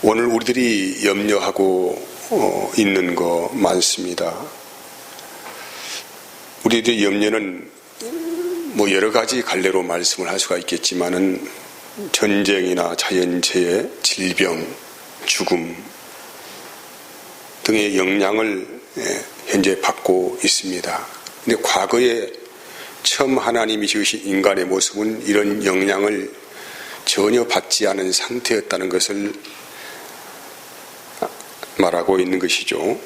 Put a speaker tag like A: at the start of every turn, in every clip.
A: 오늘 우리들이 염려하고 어, 있는 거 많습니다. 우리들의 염려는 뭐 여러 가지 갈래로 말씀을 할 수가 있겠지만은 전쟁이나 자연재해, 질병, 죽음 등의 영향을 예, 현재 받고 있습니다. 근데 과거에 처음 하나님이 지으신 인간의 모습은 이런 영향을 전혀 받지 않은 상태였다는 것을 말하고 있는 것이죠.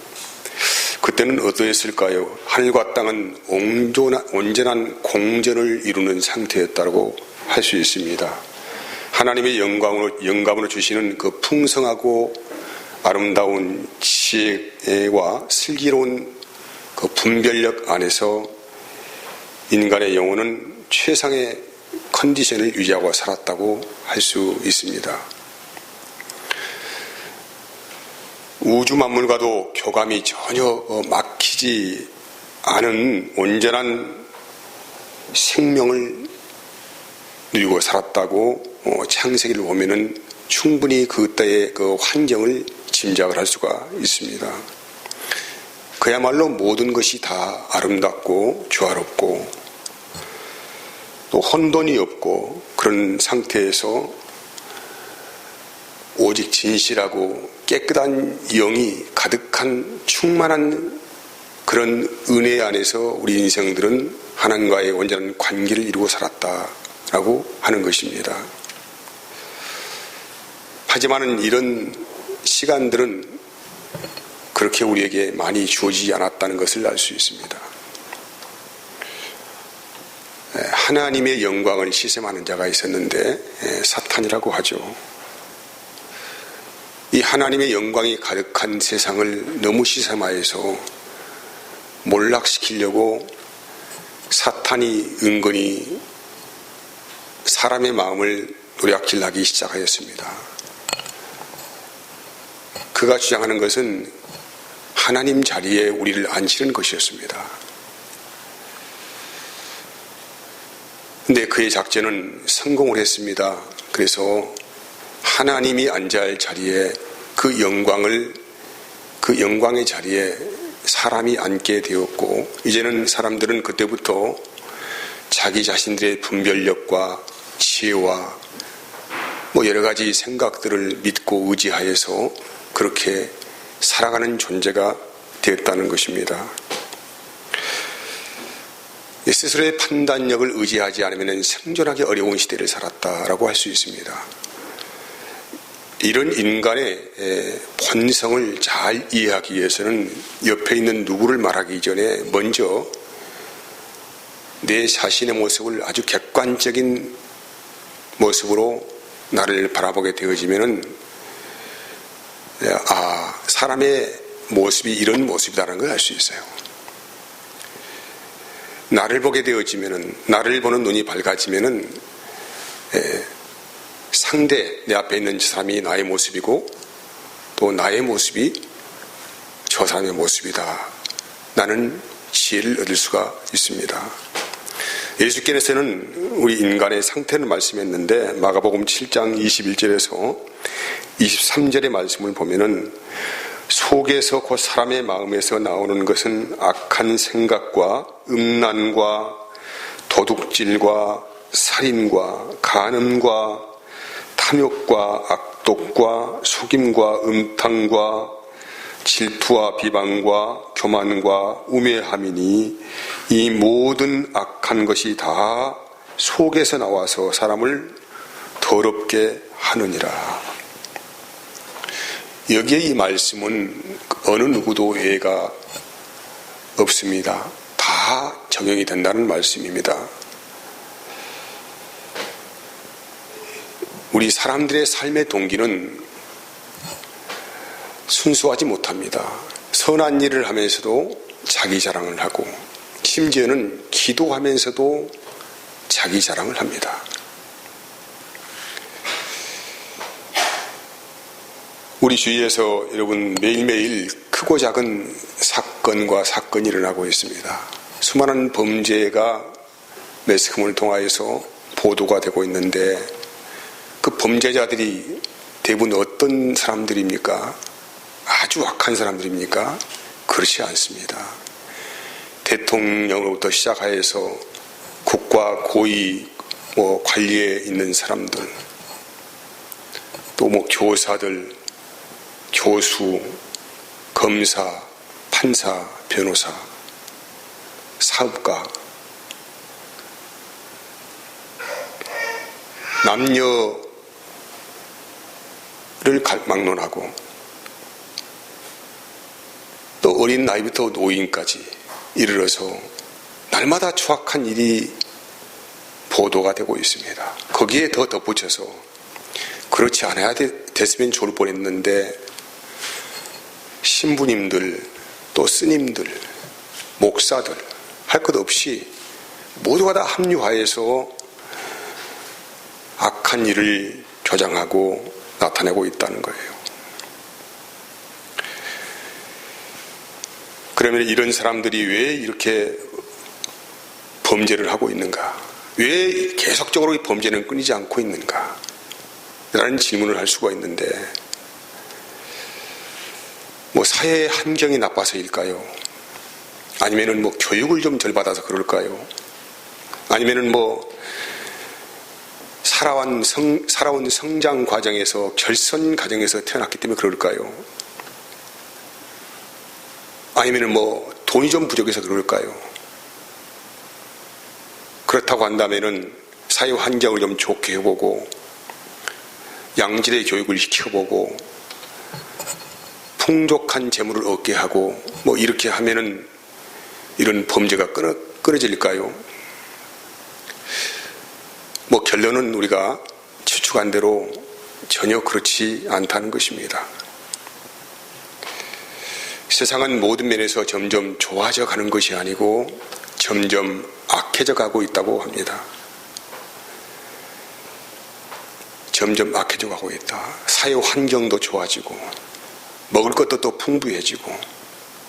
A: 그때는 어떠했을까요? 하늘과 땅은 온전한, 온전한 공전을 이루는 상태였다고 할 수 있습니다. 하나님의 영광으로, 영감으로 주시는 그 풍성하고 아름다운 지혜와 슬기로운 그 분별력 안에서 인간의 영혼은 최상의 컨디션을 유지하고 살았다고 할 수 있습니다. 우주 만물과도 교감이 전혀 어, 막히지 않은 온전한 생명을 누리고 살았다고 어, 창세기를 보면은 충분히 그때의 그 환경을 짐작을 할 수가 있습니다. 그야말로 모든 것이 다 아름답고 조화롭고 또 혼돈이 없고 그런 상태에서 오직 진실하고 깨끗한 영이 가득한 충만한 그런 은혜 안에서 우리 인생들은 하나님과의 온전한 관계를 이루고 살았다라고 하는 것입니다. 하지만은 이런 시간들은 그렇게 우리에게 많이 주어지지 않았다는 것을 알 수 있습니다. 하나님의 영광을 시샘하는 자가 있었는데 사탄이라고 하죠. 이 하나님의 영광이 가득한 세상을 너무 시샘하여서 몰락시키려고 사탄이 은근히 사람의 마음을 노략질하기 시작하였습니다. 그가 주장하는 것은 하나님 자리에 우리를 앉히는 것이었습니다. 근데 그의 작전은 성공을 했습니다. 그래서 하나님이 앉아야 할 자리에 그 영광을 그 영광의 자리에 사람이 앉게 되었고 이제는 사람들은 그때부터 자기 자신들의 분별력과 지혜와 뭐 여러 가지 생각들을 믿고 의지하여서 그렇게 살아가는 존재가 되었다는 것입니다. 스스로의 판단력을 의지하지 않으면 생존하기 어려운 시대를 살았다라고 할 수 있습니다. 이런 인간의 본성을 잘 이해하기 위해서는 옆에 있는 누구를 말하기 전에 먼저 내 자신의 모습을 아주 객관적인 모습으로 나를 바라보게 되어지면은 아 사람의 모습이 이런 모습이다라는 걸 알 수 있어요. 나를 보게 되어지면은 나를 보는 눈이 밝아지면은 상대 내 앞에 있는 저 사람이 나의 모습이고 또 나의 모습이 저 사람의 모습이다. 나는 지혜를 얻을 수가 있습니다. 예수께서는 우리 인간의 상태를 말씀했는데 마가복음 7장 21절에서 23절의 말씀을 보면은 속에서 곧 사람의 마음에서 나오는 것은 악한 생각과 음란과 도둑질과 살인과 간음과 탐욕과 악독과 속임과 음탕과 질투와 비방과 교만과 우매함이니 이 모든 악한 것이 다 속에서 나와서 사람을 더럽게 하느니라. 여기에 이 말씀은 어느 누구도 예가 없습니다. 다 적용이 된다는 말씀입니다. 우리 사람들의 삶의 동기는 순수하지 못합니다. 선한 일을 하면서도 자기 자랑을 하고 심지어는 기도하면서도 자기 자랑을 합니다. 우리 주위에서 여러분 매일매일 크고 작은 사건과 사건이 일어나고 있습니다. 수많은 범죄가 매스컴을 통하여서 보도가 되고 있는데 그 범죄자들이 대부분 어떤 사람들입니까? 아주 악한 사람들입니까? 그렇지 않습니다. 대통령으로부터 시작하여서 국가 고위 뭐 관리에 있는 사람들, 또 뭐 교사들, 교수, 검사, 판사, 변호사, 사업가, 남녀 를 막론하고 또 어린 나이부터 노인까지 이르러서 날마다 추악한 일이 보도가 되고 있습니다. 거기에 더 덧붙여서 그렇지 않아야 됐으면 좋을 뻔했는데 신부님들 또 스님들 목사들 할 것 없이 모두가 다 합류하여서 악한 일을 조장하고 나타내고 있다는 거예요. 그러면 이런 사람들이 왜 이렇게 범죄를 하고 있는가? 왜 계속적으로 이 범죄는 끊이지 않고 있는가? 라는 질문을 할 수가 있는데, 뭐 사회의 환경이 나빠서일까요? 아니면은 뭐 교육을 좀 덜 받아서 그럴까요? 아니면은 뭐 살아온 성, 살아온 성장 과정에서 결선 과정에서 태어났기 때문에 그럴까요? 아니면은 뭐 돈이 좀 부족해서 그럴까요? 그렇다고 한다면은 사회 환경을 좀 좋게 해보고 양질의 교육을 시켜보고 풍족한 재물을 얻게 하고 뭐 이렇게 하면은 이런 범죄가 끊어, 끊어질까요? 뭐 결론은 우리가 추측한 대로 전혀 그렇지 않다는 것입니다. 세상은 모든 면에서 점점 좋아져 가는 것이 아니고 점점 악해져 가고 있다고 합니다. 점점 악해져 가고 있다. 사회 환경도 좋아지고, 먹을 것도 또 풍부해지고,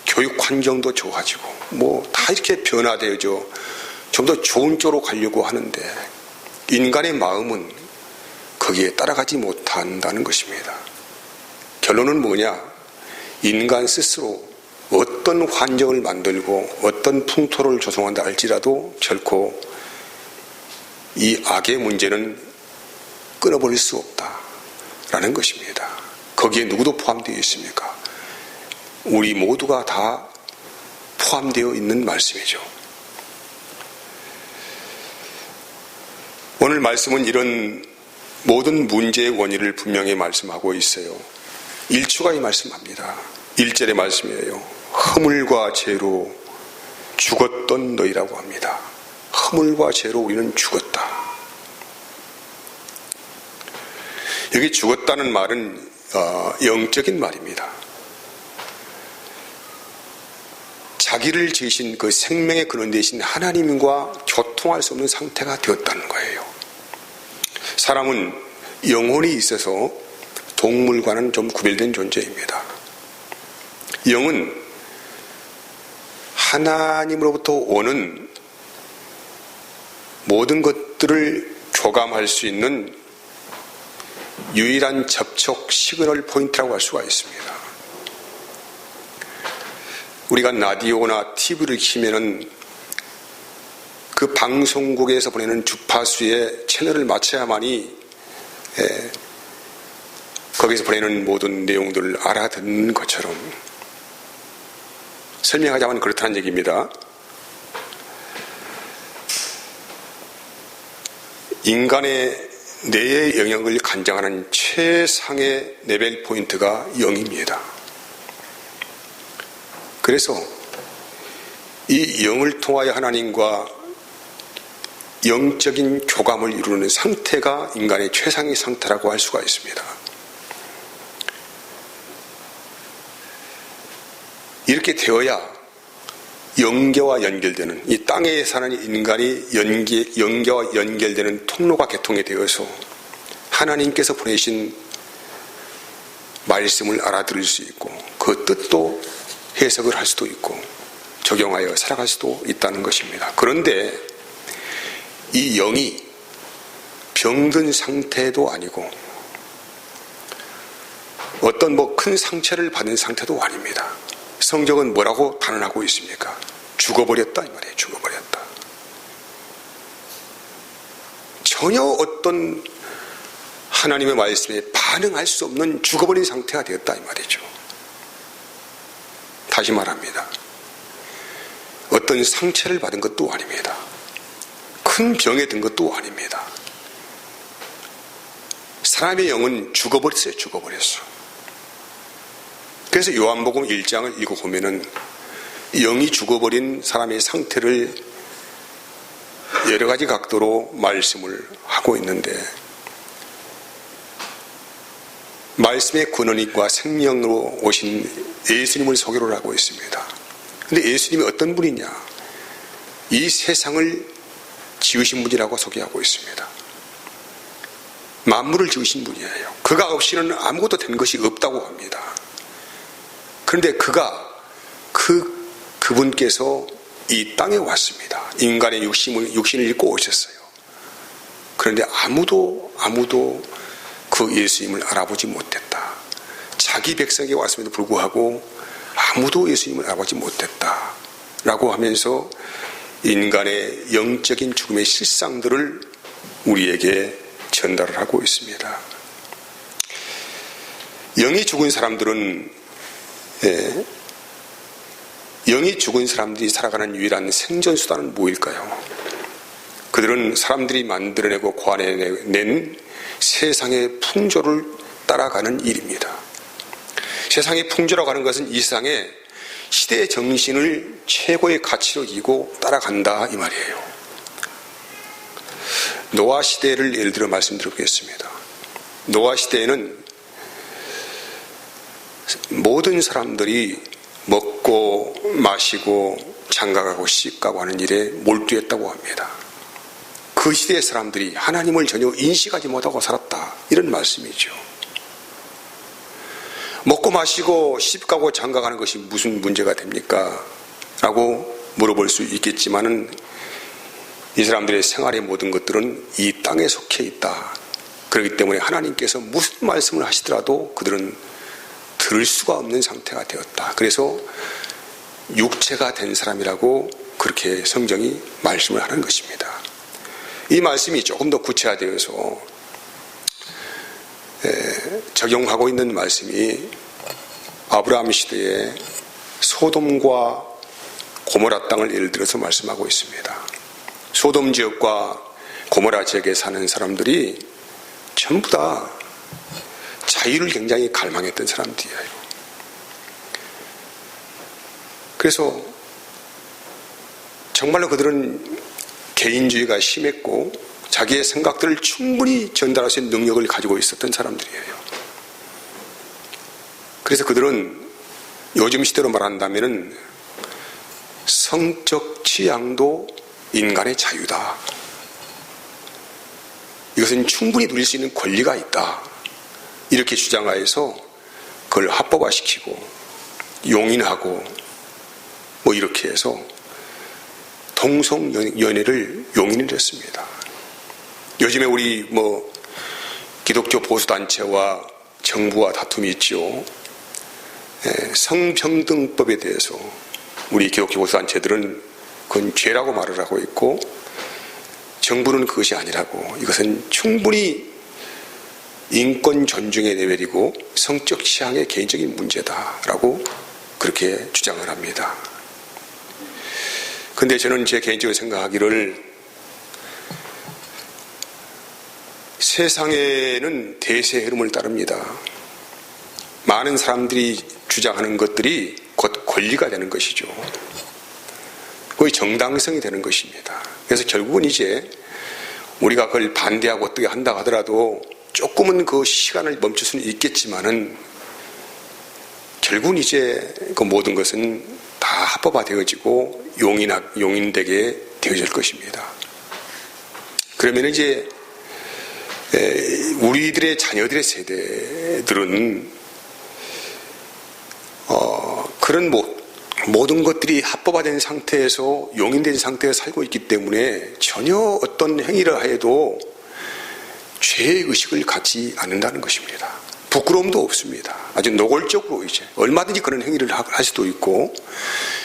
A: 교육 환경도 좋아지고, 뭐 다 이렇게 변화되어져 좀 더 좋은 쪽으로 가려고 하는데, 인간의 마음은 거기에 따라가지 못한다는 것입니다. 결론은 뭐냐? 인간 스스로 어떤 환경을 만들고 어떤 풍토를 조성한다 할지라도 결코 이 악의 문제는 끊어버릴 수 없다라는 것입니다. 거기에 누구도 포함되어 있습니까? 우리 모두가 다 포함되어 있는 말씀이죠. 오늘 말씀은 이런 모든 문제의 원인을 분명히 말씀하고 있어요. 일추가 이 말씀합니다. 1절의 말씀이에요. 허물과 죄로 죽었던 너희라고 합니다. 허물과 죄로 우리는 죽었다. 여기 죽었다는 말은 어, 영적인 말입니다. 자기를 지으신 그 생명의 근원 되신 하나님과 교통할 수 없는 상태가 되었다는 거예요. 사람은 영혼이 있어서 동물과는 좀 구별된 존재입니다. 영은 하나님으로부터 오는 모든 것들을 교감할 수 있는 유일한 접촉 시그널 포인트라고 할 수가 있습니다. 우리가 라디오나 TV를 키면은 그 방송국에서 보내는 주파수의 채널을 맞춰야만이 예, 거기서 보내는 모든 내용들을 알아듣는 것처럼 설명하자면 그렇다는 얘기입니다. 인간의 뇌의 영역을 간장하는 최상의 레벨 포인트가 영입니다. 그래서 이 영을 통하여 하나님과 영적인 교감을 이루는 상태가 인간의 최상의 상태라고 할 수가 있습니다. 이렇게 되어야 영계와 연결되는 이 땅에 사는 인간이 연계, 영계와 연결되는 통로가 개통이 되어서 하나님께서 보내신 말씀을 알아들을 수 있고 그 뜻도 해석을 할 수도 있고 적용하여 살아갈 수도 있다는 것입니다. 그런데 이 영이 병든 상태도 아니고 어떤 뭐 큰 상처를 받은 상태도 아닙니다. 성경은 뭐라고 단언하고 있습니까? 죽어버렸다 이 말이에요. 죽어버렸다. 전혀 어떤 하나님의 말씀에 반응할 수 없는 죽어버린 상태가 되었다 이 말이죠. 다시 말합니다. 어떤 상처를 받은 것도 아닙니다. 큰 병에 든 것도 아닙니다. 사람의 영은 죽어버렸어요. 죽어버렸어. 그래서 요한복음 1장을 읽어보면은 영이 죽어버린 사람의 상태를 여러 가지 각도로 말씀을 하고 있는데 말씀의 근원과 생명으로 오신 예수님을 소개를 하고 있습니다. 근데 예수님이 어떤 분이냐? 이 세상을 지으신 분이라고 소개하고 있습니다. 만물을 지으신 분이에요. 그가 없이는 아무것도 된 것이 없다고 합니다. 그런데 그가 그 그분께서 이 땅에 왔습니다. 인간의 육신을 육신을 입고 오셨어요. 그런데 아무도 아무도 그 예수님을 알아보지 못했다. 자기 백성에게 왔음에도 불구하고 아무도 예수님을 알아보지 못했다. 라고 하면서 인간의 영적인 죽음의 실상들을 우리에게 전달을 하고 있습니다. 영이 죽은 사람들은 예, 영이 죽은 사람들이 살아가는 유일한 생존 수단은 무엇일까요? 그들은 사람들이 만들어내고 관해낸 세상의 풍조를 따라가는 일입니다. 세상의 풍조라고 하는 것은 이 세상의 시대의 정신을 최고의 가치로 이고 따라간다 이 말이에요. 노아 시대를 예를 들어 말씀드리겠습니다. 노아 시대에는 모든 사람들이 먹고 마시고 장가가고 씻가고 하는 일에 몰두했다고 합니다. 그 시대의 사람들이 하나님을 전혀 인식하지 못하고 살았다. 이런 말씀이죠. 먹고 마시고 씹가고 장가가는 것이 무슨 문제가 됩니까? 라고 물어볼 수 있겠지만은 이 사람들의 생활의 모든 것들은 이 땅에 속해 있다. 그렇기 때문에 하나님께서 무슨 말씀을 하시더라도 그들은 들을 수가 없는 상태가 되었다. 그래서 육체가 된 사람이라고 그렇게 성경이 말씀을 하는 것입니다. 이 말씀이 조금 더 구체화되어서 적용하고 있는 말씀이 아브라함 시대에 소돔과 고모라 땅을 예를 들어서 말씀하고 있습니다. 소돔 지역과 고모라 지역에 사는 사람들이 전부 다 자유를 굉장히 갈망했던 사람들이에요. 그래서 정말로 그들은 개인주의가 심했고 자기의 생각들을 충분히 전달할 수 있는 능력을 가지고 있었던 사람들이에요. 그래서 그들은 요즘 시대로 말한다면 성적 취향도 인간의 자유다. 이것은 충분히 누릴 수 있는 권리가 있다. 이렇게 주장하여서 그걸 합법화시키고 용인하고 뭐 이렇게 해서 동성 연애를 용인을 했습니다. 요즘에 우리 뭐 기독교 보수 단체와 정부와 다툼이 있죠. 예, 성평등법에 대해서 우리 기독교 보수 단체들은 그건 죄라고 말을 하고 있고 정부는 그것이 아니라고 이것은 충분히 인권 존중의 레벨이고 성적 취향의 개인적인 문제다라고 그렇게 주장을 합니다. 근데 저는 제 개인적으로 생각하기를 세상에는 대세 흐름을 따릅니다. 많은 사람들이 주장하는 것들이 곧 권리가 되는 것이죠. 거의 정당성이 되는 것입니다. 그래서 결국은 이제 우리가 그걸 반대하고 어떻게 한다 하더라도 조금은 그 시간을 멈출 수는 있겠지만은 결국은 이제 그 모든 것은 다 합법화되어지고 용인, 용인되게 되어질 것입니다. 그러면 이제 우리들의 자녀들의 세대들은 어, 그런 뭐 모든 것들이 합법화된 상태에서 용인된 상태에 살고 있기 때문에 전혀 어떤 행위를 해도 죄의 의식을 갖지 않는다는 것입니다. 부끄러움도 없습니다. 아주 노골적으로 이제 얼마든지 그런 행위를 할 수도 있고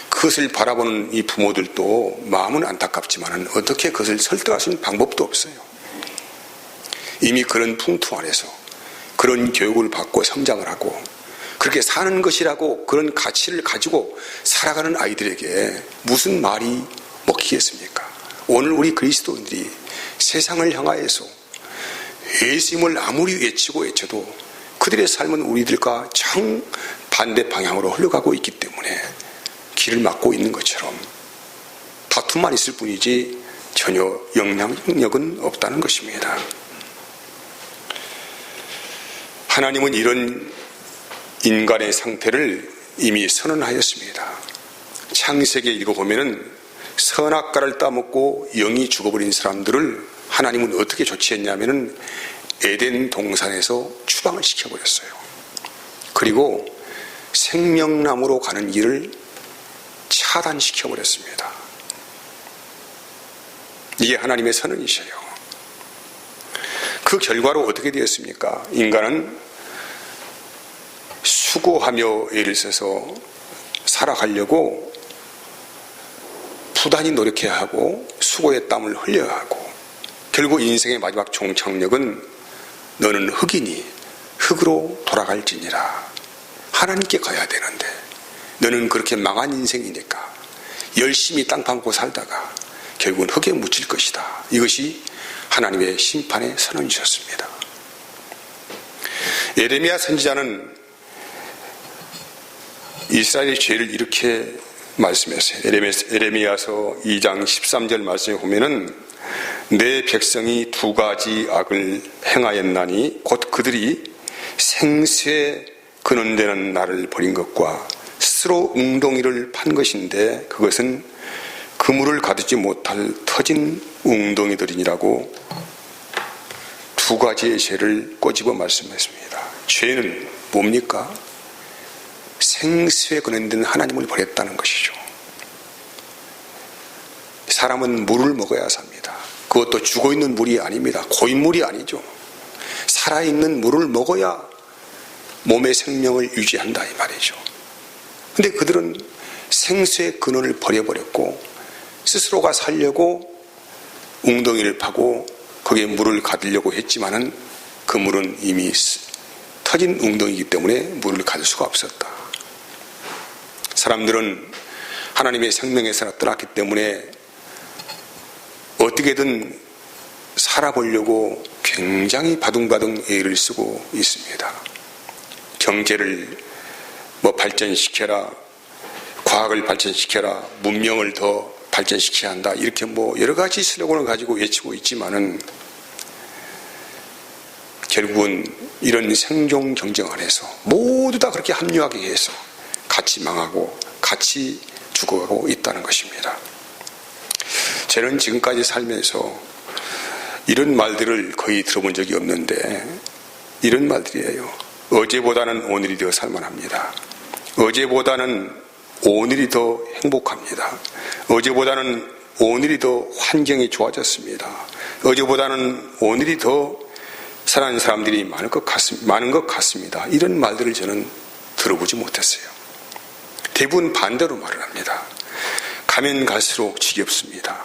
A: 그것을 바라보는 이 부모들도 마음은 안타깝지만 어떻게 그것을 설득할 수 있는 방법도 없어요. 이미 그런 풍토 안에서 그런 교육을 받고 성장을 하고 그렇게 사는 것이라고 그런 가치를 가지고 살아가는 아이들에게 무슨 말이 먹히겠습니까? 오늘 우리 그리스도인들이 세상을 향하여서 예수님을 아무리 외치고 외쳐도 그들의 삶은 우리들과 정 반대 방향으로 흘러가고 있기 때문에 길을 막고 있는 것처럼 다툼만 있을 뿐이지 전혀 영향력은 없다는 것입니다. 하나님은 이런 인간의 상태를 이미 선언하였습니다. 창세기 읽어보면은 선악과를 따먹고 영이 죽어버린 사람들을 하나님은 어떻게 조치했냐면은 에덴 동산에서 추방을 시켜버렸어요. 그리고 생명나무로 가는 길을 차단시켜버렸습니다. 이게 하나님의 선언이셔요. 그 결과로 어떻게 되었습니까? 인간은 수고하며 애를 써서 살아가려고 부단히 노력해야 하고 수고의 땀을 흘려야 하고 결국 인생의 마지막 종착역은 너는 흑이니 흑으로 돌아갈지니라 하나님께 가야 되는데 너는 그렇게 망한 인생이니까 열심히 땅 파먹고 살다가 결국은 흙에 묻힐 것이다. 이것이 하나님의 심판의 선언이셨습니다. 예레미야 선지자는 이스라엘의 죄를 이렇게 말씀했어요. 에레미야서 2장 13절 말씀에 보면은 내 백성이 두 가지 악을 행하였나니 곧 그들이 생쇠 근원되는 나를 버린 것과 스스로 웅덩이를 판 것인데 그것은 그물을 가두지 못할 터진 웅덩이들이니라고 두 가지의 죄를 꼬집어 말씀했습니다. 죄는 뭡니까? 생수에 근원된 하나님을 버렸다는 것이죠. 사람은 물을 먹어야 삽니다. 그것도 죽어 있는 물이 아닙니다. 고인물이 아니죠. 살아 있는 물을 먹어야 몸의 생명을 유지한다 이 말이죠. 근데 그들은 생수의 근원을 버려버렸고 스스로가 살려고 웅덩이를 파고 거기에 물을 가두려고 했지만은 그 물은 이미 터진 웅덩이기 때문에 물을 가둘 수가 없었다. 사람들은 하나님의 생명에서 떠났기 때문에 어떻게든 살아보려고 굉장히 바둥바둥 애를 쓰고 있습니다. 경제를 뭐 발전시켜라, 과학을 발전시켜라, 문명을 더 발전시켜야 한다. 이렇게 뭐 여러 가지 슬로건을 가지고 외치고 있지만은 결국은 이런 생존 경쟁 안에서 모두 다 그렇게 합리화하게 해서 같이 망하고 같이 죽어가고 있다는 것입니다. 저는 지금까지 살면서 이런 말들을 거의 들어본 적이 없는데 이런 말들이에요. 어제보다는 오늘이 더 살만합니다. 어제보다는 오늘이 더 행복합니다. 어제보다는 오늘이 더 환경이 좋아졌습니다. 어제보다는 오늘이 더 사랑하는 사람들이 많은 것, 같, 많은 것 같습니다. 이런 말들을 저는 들어보지 못했어요. 대부분 반대로 말을 합니다. 가면 갈수록 지겹습니다.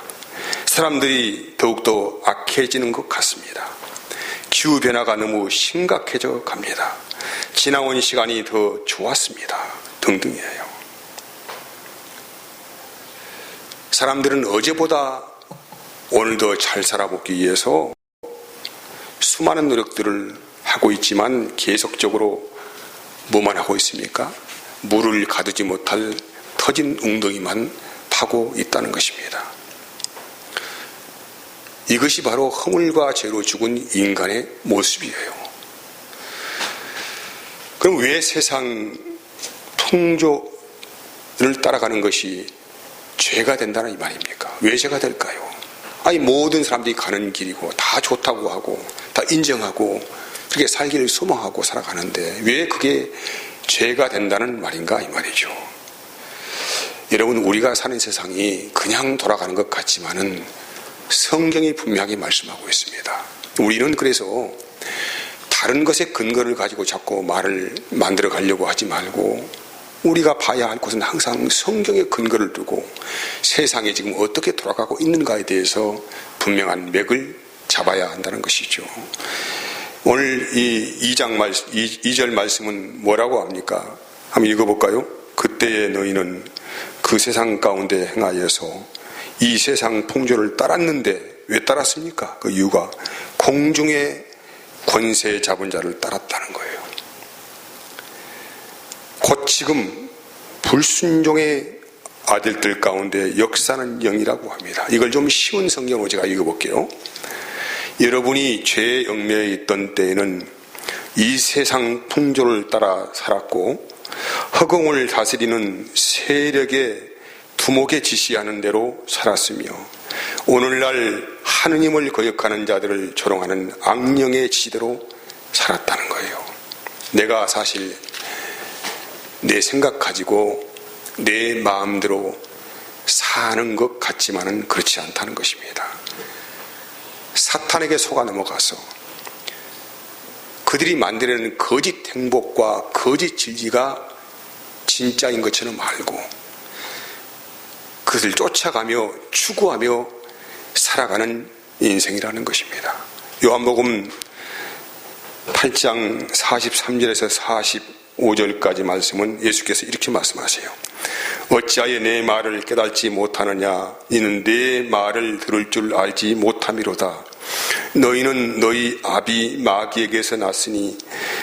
A: 사람들이 더욱더 악해지는 것 같습니다. 기후변화가 너무 심각해져 갑니다. 지나온 시간이 더 좋았습니다. 등등이에요. 사람들은 어제보다 오늘 더 잘 살아보기 위해서 수많은 노력들을 하고 있지만 계속적으로 뭐만 하고 있습니까? 물을 가두지 못할 터진 웅덩이만 파고 있다는 것입니다. 이것이 바로 허물과 죄로 죽은 인간의 모습이에요. 그럼 왜 세상 통조를 따라가는 것이 죄가 된다는 이 말입니까? 왜 죄가 될까요? 아니 모든 사람들이 가는 길이고 다 좋다고 하고 다 인정하고 그렇게 살기를 소망하고 살아가는데 왜 그게 죄가 된다는 말인가 이 말이죠. 여러분 우리가 사는 세상이 그냥 돌아가는 것 같지만은 성경이 분명히 말씀하고 있습니다. 우리는 그래서 다른 것에 근거를 가지고 자꾸 말을 만들어 가려고 하지 말고 우리가 봐야 할 것은 항상 성경의 근거를 두고 세상에 지금 어떻게 돌아가고 있는가에 대해서 분명한 맥을 잡아야 한다는 것이죠. 오늘 이 2장 말, 2절 말씀은 뭐라고 합니까? 한번 읽어볼까요? 그때의 너희는 그 세상 가운데 행하여서 이 세상 풍조를 따랐는데 왜 따랐습니까? 그 이유가 공중의 권세 잡은 자를 따랐다는 거예요. 곧 지금 불순종의 아들들 가운데 역사는 영이라고 합니다. 이걸 좀 쉬운 성경으로 제가 읽어볼게요. 여러분이 죄의 영매에 있던 때에는 이 세상 풍조를 따라 살았고 허공을 다스리는 세력의 두목에 지시하는 대로 살았으며 오늘날 하느님을 거역하는 자들을 조롱하는 악령의 지대로 살았다는 거예요. 내가 사실 내 생각 가지고 내 마음대로 사는 것 같지만은 그렇지 않다는 것입니다. 사탄에게 속아 넘어가서 그들이 만들어낸 거짓 행복과 거짓 진리가 진짜인 것처럼 알고 그것을 쫓아가며 추구하며 살아가는 인생이라는 것입니다. 요한복음 8장 43절에서 45절까지 말씀은 예수께서 이렇게 말씀하세요. 어찌하여 내 말을 깨닫지 못하느냐 이는 내 말을 들을 줄 알지 못함이로다. 너희는 너희 아비 마귀에게서 났으니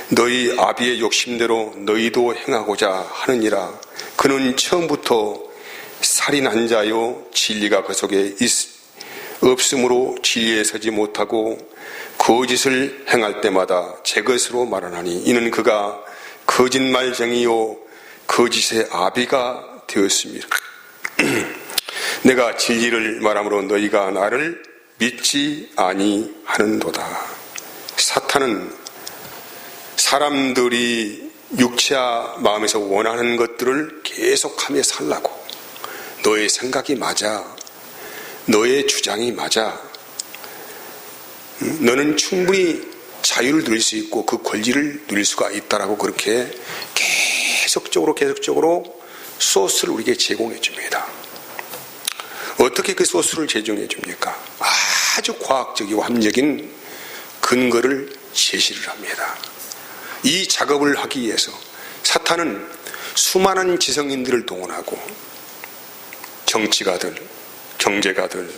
A: 너희 아비의 욕심대로 너희도 행하고자 하느니라. 그는 처음부터 살인한 자요 진리가 그 속에 있, 없으므로 진리에 서지 못하고 거짓을 행할 때마다 제 것으로 말하나니 이는 그가 거짓말쟁이요 거짓의 아비가 되었습니다. 내가 진리를 말함으로 너희가 나를 믿지 아니하는도다. 사탄은 사람들이 육체와 마음에서 원하는 것들을 계속하며 살라고 너의 생각이 맞아. 너의 주장이 맞아. 너는 충분히 자유를 누릴 수 있고 그 권리를 누릴 수가 있다라고 그렇게 계속적으로 계속적으로 소스를 우리에게 제공해 줍니다. 어떻게 그 소스를 제공해 줍니까? 아주 과학적이고 합리적인 근거를 제시를 합니다. 이 작업을 하기 위해서 사탄은 수많은 지성인들을 동원하고 정치가들, 경제가들,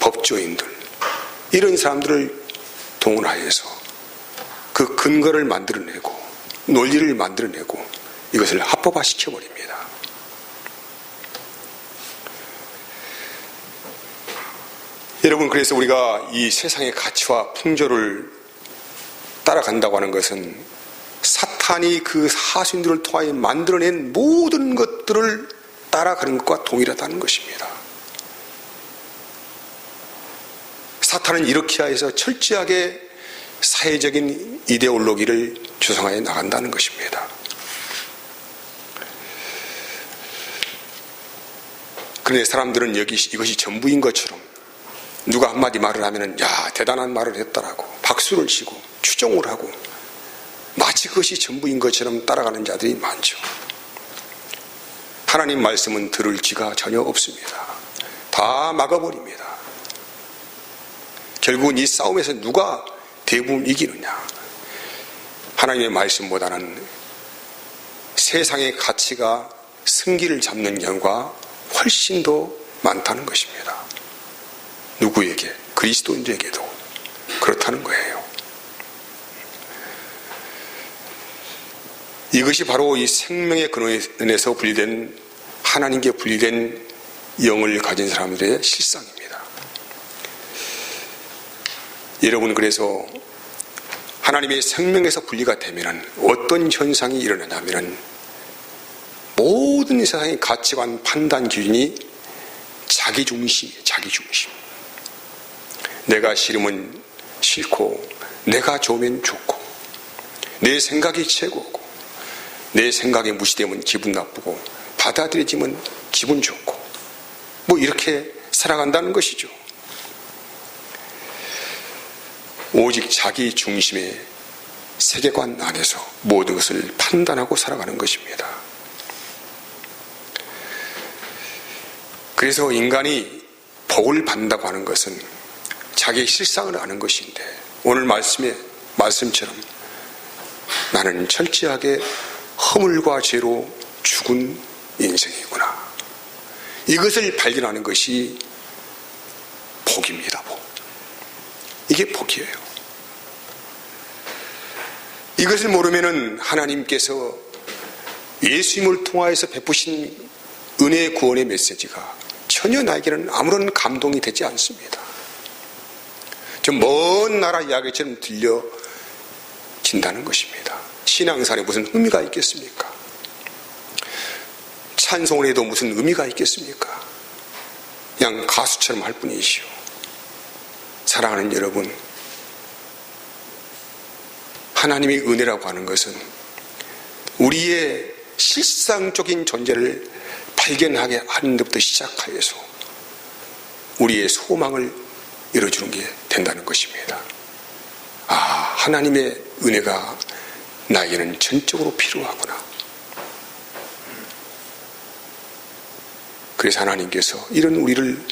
A: 법조인들 이런 사람들을 동원하여서 그 근거를 만들어내고 논리를 만들어내고 이것을 합법화 시켜 버립니다. 여러분 그래서 우리가 이 세상의 가치와 풍조를 따라간다고 하는 것은 사탄이 그 사신들을 통하여 만들어낸 모든 것들을 따라가는 것과 동일하다는 것입니다. 사탄은 이렇게 해서 철저하게 사회적인 이데올로기를 조성하여 나간다는 것입니다. 그런데 사람들은 여기 이것이 전부인 것처럼 누가 한마디 말을 하면은 야 대단한 말을 했다라고 박수를 치고 추종을 하고 마치 그것이 전부인 것처럼 따라가는 자들이 많죠. 하나님 말씀은 들을 기가 전혀 없습니다. 다 막아버립니다. 결국은 이 싸움에서 누가 대부분 이기느냐? 하나님의 말씀보다는 세상의 가치가 승기를 잡는 경우가 훨씬 더 많다는 것입니다. 누구에게? 그리스도인들에게도 그렇다는 거예요. 이것이 바로 이 생명의 근원에서 분리된 하나님께 분리된 영을 가진 사람들의 실상입니다. 여러분 그래서 하나님의 생명에서 분리가 되면 어떤 현상이 일어나냐면 모든 세상의 가치관 판단 기준이 자기 중심이에요. 자기 중심. 내가 싫으면 싫고 내가 좋으면 좋고 내 생각이 최고고 내 생각이 무시되면 기분 나쁘고 받아들여지면 기분 좋고 뭐 이렇게 살아간다는 것이죠. 오직 자기 중심의 세계관 안에서 모든 것을 판단하고 살아가는 것입니다. 그래서 인간이 복을 받는다고 하는 것은 자기의 실상을 아는 것인데 오늘 말씀의 말씀처럼 나는 철저하게 허물과 죄로 죽은 인생이구나. 이것을 발견하는 것이 복입니다, 복. 이게 복이에요. 이것을 모르면은 하나님께서 예수님을 통하여서 베푸신 은혜의 구원의 메시지가 전혀 나에게는 아무런 감동이 되지 않습니다. 좀 먼 나라 이야기처럼 들려진다는 것입니다. 신앙생활에 무슨 의미가 있겠습니까? 찬송을 해도 무슨 의미가 있겠습니까? 그냥 가수처럼 할 뿐이시오. 사랑하는 여러분, 하나님의 은혜라고 하는 것은 우리의 실상적인 존재를 발견하게 하는 것부터 시작하여서 우리의 소망을 이뤄주는 게 된다는 것입니다. 아, 하나님의 은혜가 나에게는 전적으로 필요하구나. 그래서 하나님께서 이런 우리를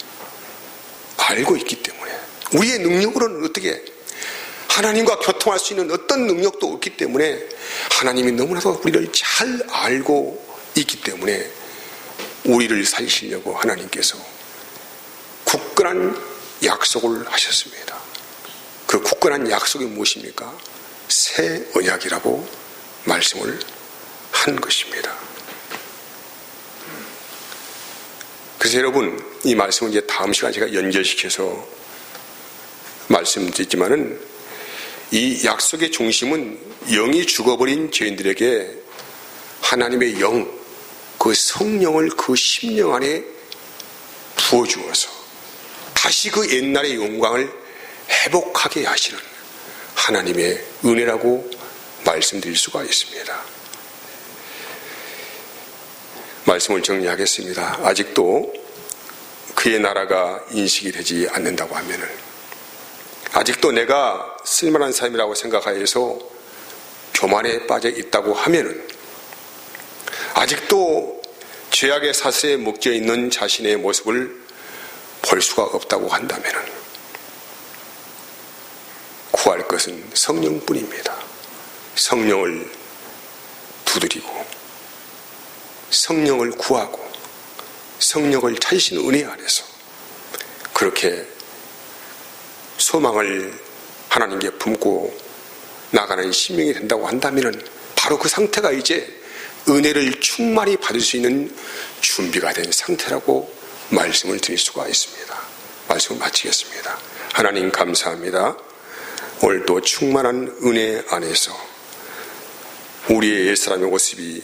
A: 알고 있기 때문에 우리의 능력으로는 어떻게 하나님과 교통할 수 있는 어떤 능력도 없기 때문에 하나님이 너무나도 우리를 잘 알고 있기 때문에 우리를 살리시려고 하나님께서 굳건한 약속을 하셨습니다. 그 굳건한 약속이 무엇입니까? 새 언약이라고 말씀을 한 것입니다. 그래서 여러분 이 말씀은 이제 다음 시간 제가 연결시켜서 말씀드리지만은 이 약속의 중심은 영이 죽어버린 죄인들에게 하나님의 영, 그 성령을 그 심령 안에 부어주어서 다시 그 옛날의 영광을 회복하게 하시는 하나님의 은혜라고 말씀드릴 수가 있습니다. 말씀을 정리하겠습니다. 아직도 그의 나라가 인식이 되지 않는다고 하면은 아직도 내가 쓸만한 삶이라고 생각하여서 교만에 빠져 있다고 하면은 아직도 죄악의 사슬에 묶여 있는 자신의 모습을 볼 수가 없다고 한다면은 구할 것은 성령뿐입니다. 성령을 두드리고 성령을 구하고 성령을 찾으신 은혜 안에서 그렇게 소망을 하나님께 품고 나가는 신명이 된다고 한다면 바로 그 상태가 이제 은혜를 충만히 받을 수 있는 준비가 된 상태라고 말씀을 드릴 수가 있습니다. 말씀을 마치겠습니다. 하나님 감사합니다. 오늘도 충만한 은혜 안에서 우리의 옛사람의 모습이